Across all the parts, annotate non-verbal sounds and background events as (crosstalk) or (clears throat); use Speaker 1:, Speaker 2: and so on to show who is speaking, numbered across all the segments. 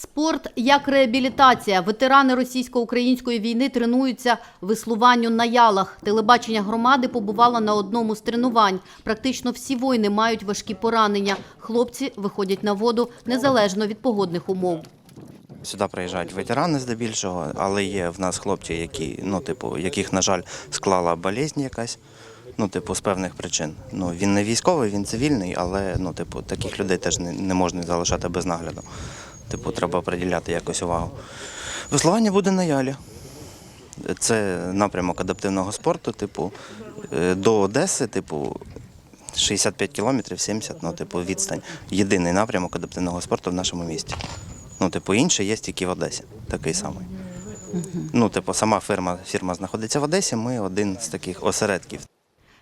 Speaker 1: Спорт як реабілітація. Ветерани російсько-української війни тренуються веслуванню на ялах. Телебачення громади побувало на одному з тренувань. Практично всі воїни мають важкі поранення. Хлопці виходять на воду незалежно від погодних умов.
Speaker 2: Сюди приїжджають ветерани здебільшого, але є в нас хлопці, які, ну, типу, яких, на жаль, склала болезнь якась. Ну, типу, з певних причин. Ну, він не військовий, він цивільний, але ну, типу, таких людей теж не, не можна залишати без нагляду. Типу, треба приділяти якось увагу. Веслування буде на ялі. Це напрямок адаптивного спорту, типу, е, до Одеси, типу, 65 кілометрів, 70, ну, типу, відстань. Єдиний напрямок адаптивного спорту в нашому місті. Ну, типу, інший є тільки в Одесі, такий самий. Ну, типу, сама фірма, фірма знаходиться в Одесі, ми один з таких осередків.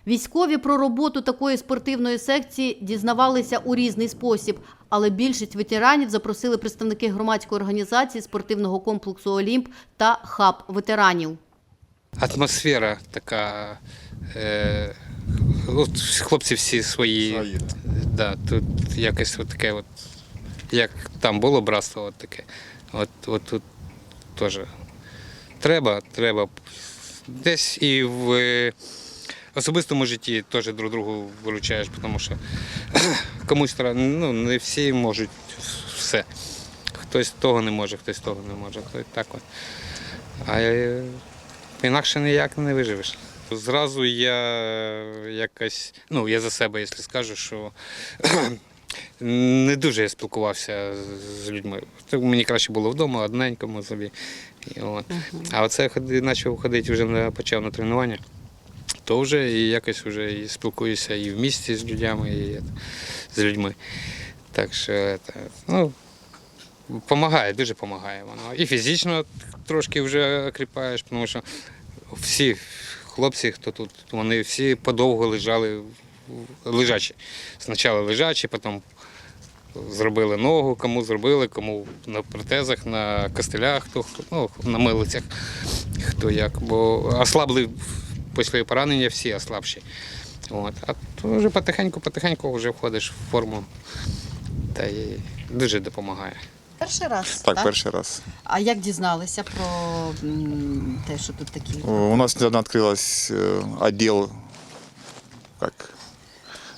Speaker 1: Військові про роботу такої спортивної секції дізнавалися у різний спосіб, але більшість ветеранів запросили представники громадської організації спортивного комплексу Олімп та хаб ветеранів.
Speaker 3: атмосфера така. Е, от хлопці всі свої. Да, тут якось от таке, от, як там було братство, от таке. От, от тут теж треба, треба. Десь і в особистому житті теж друг другу виручаєш, тому що (clears throat) комусь треба, ну, не всі можуть все. Хтось того не може, хтось того не може. То так от. А е, інакше ніяк не виживеш. Зразу я якось, ну я за себе, якщо скажу, що (clears throat) не дуже я спілкувався з- з людьми. Мені краще було вдома, одненькому собі. І от. А оце я почав ходити вже на почав на тренування, то вже і якось вже і спілкуюся і в місті з людьми, і з людьми. Так що ну, Помагає, дуже допомагає воно. І фізично трошки вже окріпаєш, тому що всі хлопці, хто тут, вони всі подовго лежали лежачі. Спочатку лежачі, потім зробили ногу, кому зробили, кому на протезах, на костелях, хто ну, на милицях, хто як. Бо ослабли після поранення всі ослабші. От. А то вже потихеньку-потихеньку вже входиш в форму та й дуже допомагає.
Speaker 4: Перший раз.
Speaker 5: Так, перший раз.
Speaker 4: А як дізналися про м, те, що тут такі?
Speaker 5: У нас недавно открылась э, отдел как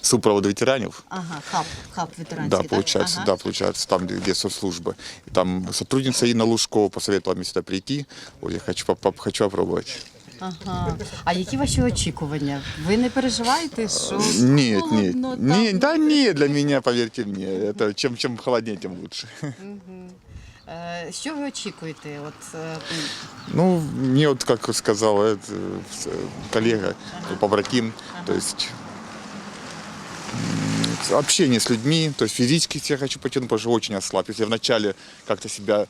Speaker 5: супровода ветеранов.
Speaker 4: Ага, хаб, хаб ветеранський,
Speaker 5: Да,
Speaker 4: так?
Speaker 5: получается,
Speaker 4: ага.
Speaker 5: да, получается, там, где, где соцслужба. И там сотрудница Инна Лужкова посоветовала мне сюда прийти. Вот я хочу, поп- поп- хочу попробовать.
Speaker 4: Ага. А які ваші очікування? Ви не переживаєте, що
Speaker 5: Нет, нет,
Speaker 4: холодно там?
Speaker 5: нет, да нет, для меня, поверьте мне, это чем, чем холоднее, тем лучше.
Speaker 4: Е, Що ви очікуєте? От, е,
Speaker 5: Ну, мне вот, как сказал э, э, коллега, побратим, то есть м, общение с людьми, то есть физически я хочу потянуть, потому что очень ослаб. Если я вначале как-то себя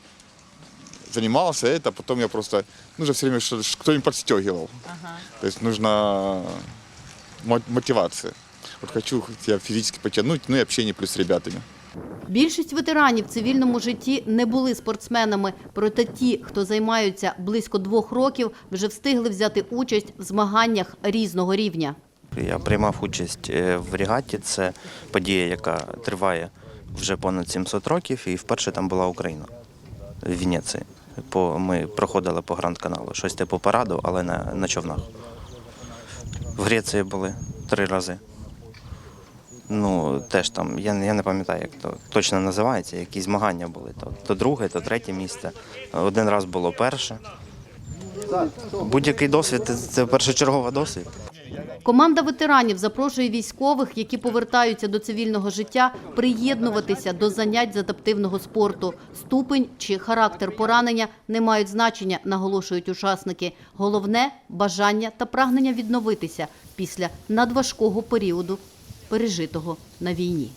Speaker 5: занимался, это потом я просто, нужно все время кто-нибудь подстегивал.
Speaker 4: ага.
Speaker 5: То есть нужна мо- мотивация. Вот хочу себя физически потянуть, ну и общение плюс с ребятами.
Speaker 1: Більшість ветеранів в цивільному житті не були спортсменами, проте ті, хто займаються близько двох років, вже встигли взяти участь в змаганнях різного рівня.
Speaker 2: Я приймав участь е, в регаті. Це подія, яка триває вже понад 700 років, і вперше там була Україна в Венеції. По, ми проходили по Гранд каналу, щось типу параду, але на, на човнах. В Греції були три рази. Ну, теж там, я, я не пам'ятаю, як то точно називається, які змагання були. То, то друге, то третє місце. Один раз було перше. Будь-який досвід це першочерговий досвід.
Speaker 1: Команда ветеранів запрошує військових, які повертаються до цивільного життя, приєднуватися до занять з адаптивного спорту. Ступень чи характер поранення не мають значення, наголошують учасники. Головне бажання та прагнення відновитися після надважкого періоду, пережитого на війні.